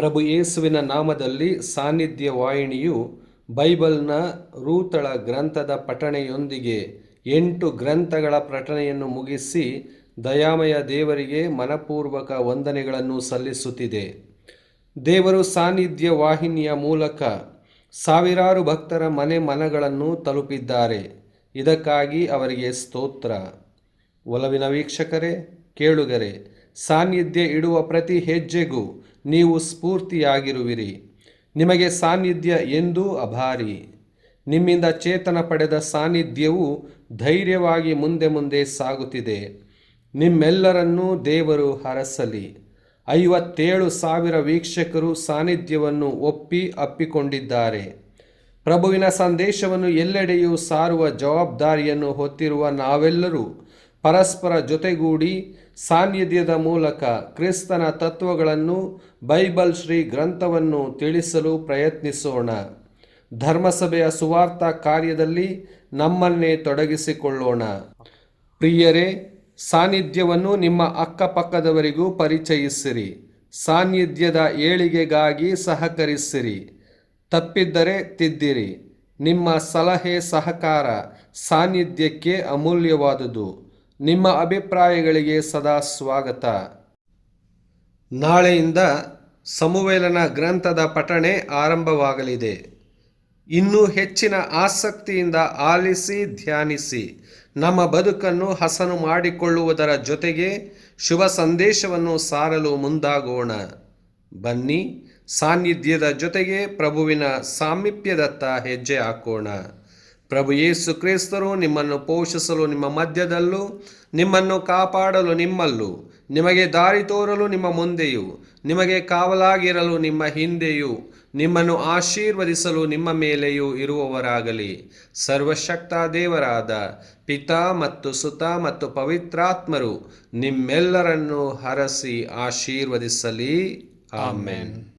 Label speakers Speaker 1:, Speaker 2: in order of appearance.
Speaker 1: ಪ್ರಭು ಯೇಸುವಿನ ನಾಮದಲ್ಲಿ ಸಾನ್ನಿಧ್ಯ ವಾಹಿನಿಯು ಬೈಬಲ್ನ ರೂತಳ ಗ್ರಂಥದ ಪಠಣೆಯೊಂದಿಗೆ ಎಂಟು ಗ್ರಂಥಗಳ ಪಠಣೆಯನ್ನು ಮುಗಿಸಿ ದಯಾಮಯ ದೇವರಿಗೆ ಮನಪೂರ್ವಕ ವಂದನೆಗಳನ್ನು ಸಲ್ಲಿಸುತ್ತಿದೆ. ದೇವರು ಸಾನ್ನಿಧ್ಯ ವಾಹಿನಿಯ ಮೂಲಕ ಸಾವಿರಾರು ಭಕ್ತರ ಮನೆ ಮನಗಳನ್ನು ತಲುಪಿದ್ದಾರೆ. ಇದಕ್ಕಾಗಿ ಅವರಿಗೆ ಸ್ತೋತ್ರ. ಒಲವಿನ ವೀಕ್ಷಕರೇ, ಕೇಳುಗರೆ, ಸಾನ್ನಿಧ್ಯ ಇಡುವ ಪ್ರತಿ ಹೆಜ್ಜೆಗೂ ನೀವು ಸ್ಫೂರ್ತಿಯಾಗಿರುವಿರಿ. ನಿಮಗೆ ಸಾನ್ನಿಧ್ಯ ಎಂದೂ ಅಭಾರಿ. ನಿಮ್ಮಿಂದ ಚೇತನ ಪಡೆದ ಸಾನ್ನಿಧ್ಯವು ಧೈರ್ಯವಾಗಿ ಮುಂದೆ ಮುಂದೆ ಸಾಗುತ್ತಿದೆ. ನಿಮ್ಮೆಲ್ಲರನ್ನೂ ದೇವರು ಹರಸಲಿ. ಐವತ್ತೇಳು ಸಾವಿರ ವೀಕ್ಷಕರು ಸಾನ್ನಿಧ್ಯವನ್ನು ಒಪ್ಪಿ ಅಪ್ಪಿಕೊಂಡಿದ್ದಾರೆ. ಪ್ರಭುವಿನ ಸಂದೇಶವನ್ನು ಎಲ್ಲೆಡೆಯೂ ಸಾರುವ ಜವಾಬ್ದಾರಿಯನ್ನು ಹೊತ್ತಿರುವ ನಾವೆಲ್ಲರೂ ಪರಸ್ಪರ ಜೊತೆಗೂಡಿ ಸಾನ್ನಿಧ್ಯದ ಮೂಲಕ ಕ್ರಿಸ್ತನ ತತ್ವಗಳನ್ನು, ಬೈಬಲ್ ಶ್ರೀ ಗ್ರಂಥವನ್ನು ತಿಳಿಸಲು ಪ್ರಯತ್ನಿಸೋಣ. ಧರ್ಮಸಭೆಯ ಸುವಾರ್ಥ ಕಾರ್ಯದಲ್ಲಿ ನಮ್ಮನ್ನೇ ತೊಡಗಿಸಿಕೊಳ್ಳೋಣ. ಪ್ರಿಯರೇ, ಸಾನ್ನಿಧ್ಯವನ್ನು ನಿಮ್ಮ ಅಕ್ಕಪಕ್ಕದವರಿಗೂ ಪರಿಚಯಿಸಿರಿ. ಸಾನ್ನಿಧ್ಯದ ಏಳಿಗೆಗಾಗಿ ಸಹಕರಿಸಿರಿ. ತಪ್ಪಿದ್ದರೆ ತಿದ್ದಿರಿ. ನಿಮ್ಮ ಸಲಹೆ ಸಹಕಾರ ಸಾನ್ನಿಧ್ಯಕ್ಕೆ ಅಮೂಲ್ಯವಾದುದು. ನಿಮ್ಮ ಅಭಿಪ್ರಾಯಗಳಿಗೆ ಸದಾ ಸ್ವಾಗತ. ನಾಳೆಯಿಂದ ಸಮುವೇಲನ ಗ್ರಂಥದ ಪಠಣೆ ಆರಂಭವಾಗಲಿದೆ. ಇನ್ನೂ ಹೆಚ್ಚಿನ ಆಸಕ್ತಿಯಿಂದ ಆಲಿಸಿ, ಧ್ಯಾನಿಸಿ. ನಮ್ಮ ಬದುಕನ್ನು ಹಸನು ಮಾಡಿಕೊಳ್ಳುವುದರ ಜೊತೆಗೆ ಶುಭ ಸಂದೇಶವನ್ನು ಸಾರಲು ಮುಂದಾಗೋಣ. ಬನ್ನಿ, ಸಾನ್ನಿಧ್ಯದ ಜೊತೆಗೆ ಪ್ರಭುವಿನ ಸಾಮೀಪ್ಯದತ್ತ ಹೆಜ್ಜೆ ಹಾಕೋಣ. ಪ್ರಭು ಯೇಸು ಕ್ರಿಸ್ತರು ನಿಮ್ಮನ್ನು ಪೋಷಿಸಲು ನಿಮ್ಮ ಮಧ್ಯದಲ್ಲೂ, ನಿಮ್ಮನ್ನು ಕಾಪಾಡಲು ನಿಮ್ಮಲ್ಲೂ, ನಿಮಗೆ ದಾರಿ ತೋರಲು ನಿಮ್ಮ ಮುಂದೆಯೂ, ನಿಮಗೆ ಕಾವಲಾಗಿರಲು ನಿಮ್ಮ ಹಿಂದೆಯೂ, ನಿಮ್ಮನ್ನು ಆಶೀರ್ವದಿಸಲು ನಿಮ್ಮ ಮೇಲೆಯೂ ಇರುವವರಾಗಲಿ. ಸರ್ವಶಕ್ತ ದೇವರಾದ ಪಿತಾ ಮತ್ತು ಸುತ ಮತ್ತು ಪವಿತ್ರಾತ್ಮರು ನಿಮ್ಮೆಲ್ಲರನ್ನು ಹರಸಿ ಆಶೀರ್ವದಿಸಲಿ. ಆಮೇನ್.